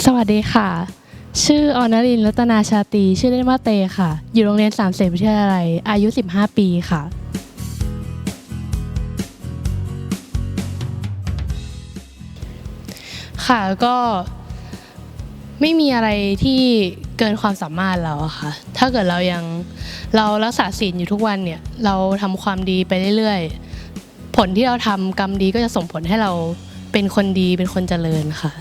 สวัสดีค่ะ ชื่ออนรินรัตนาชาตี ชื่อเล่นว่าเตค่ะ อยู่โรงเรียนสามเสนวิทยาลัย อายุ 15 ปีค่ะ ค่ะก็ไม่มีอะไรที่เกินความสามารถเราอะค่ะ ถ้าเกิดเรายังเรารักษาศีลอยู่ทุกวันเนี่ย เราทำความดีไปเรื่อยๆ ผลที่เราทำกรรมดีก็จะส่งผลให้เราเป็นคนดีเป็นคนเจริญค่ะ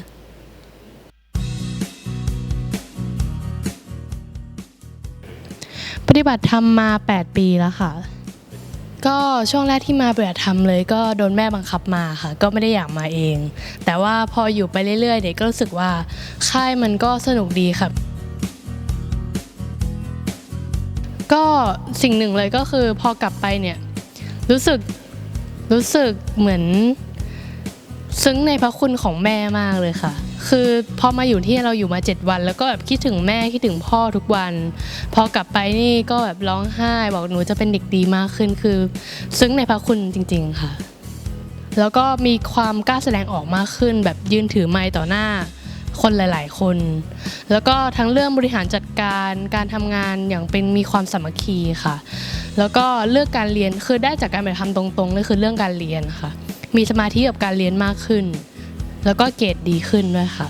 ปฏิบัติธรรมมา 8 ปีแล้วค่ะ ก็ช่วงแรกที่มาปฏิบัติธรรมเลยก็โดนแม่บังคับมาค่ะ ก็ไม่ได้อยากมาเอง แต่ว่าพออยู่ไปเรื่อยๆเด็กก็รู้สึกว่าค่ายมันก็สนุกดีค่ะก็สิ่งหนึ่งเลยก็คือพอกลับไปเนี่ยรู้สึกรู้สึกเหมือนซึ้งในพระคุณของแม่มากเลยค่ะ คือพอมาอยู่ที่เราอยู่มา 7 วัน แล้วก็แบบคิดถึงแม่คิดถึงพ่อทุกวัน พอกลับไปนี่ก็แบบร้องไห้บอกหนูจะเป็นเด็กดีมากขึ้นคือ ซึ้งในพระคุณจริง ๆค่ะ แล้วก็มีความกล้าแสดงออกมากขึ้น แบบยืนถือไมค์ต่อหน้าคนหลาย ๆ คน แล้วก็ทั้งเรื่องบริหารจัดการการทำงานอย่างเป็นมีความสามัคคีค่ะ แล้วก็เลือกการเรียนคือได้จากการไปทำตรงๆเลยคือเรื่องการเรียนค่ะ มีสมาธิกับการเรียนมากขึ้น แล้วก็เกรดดีขึ้นด้วยค่ะ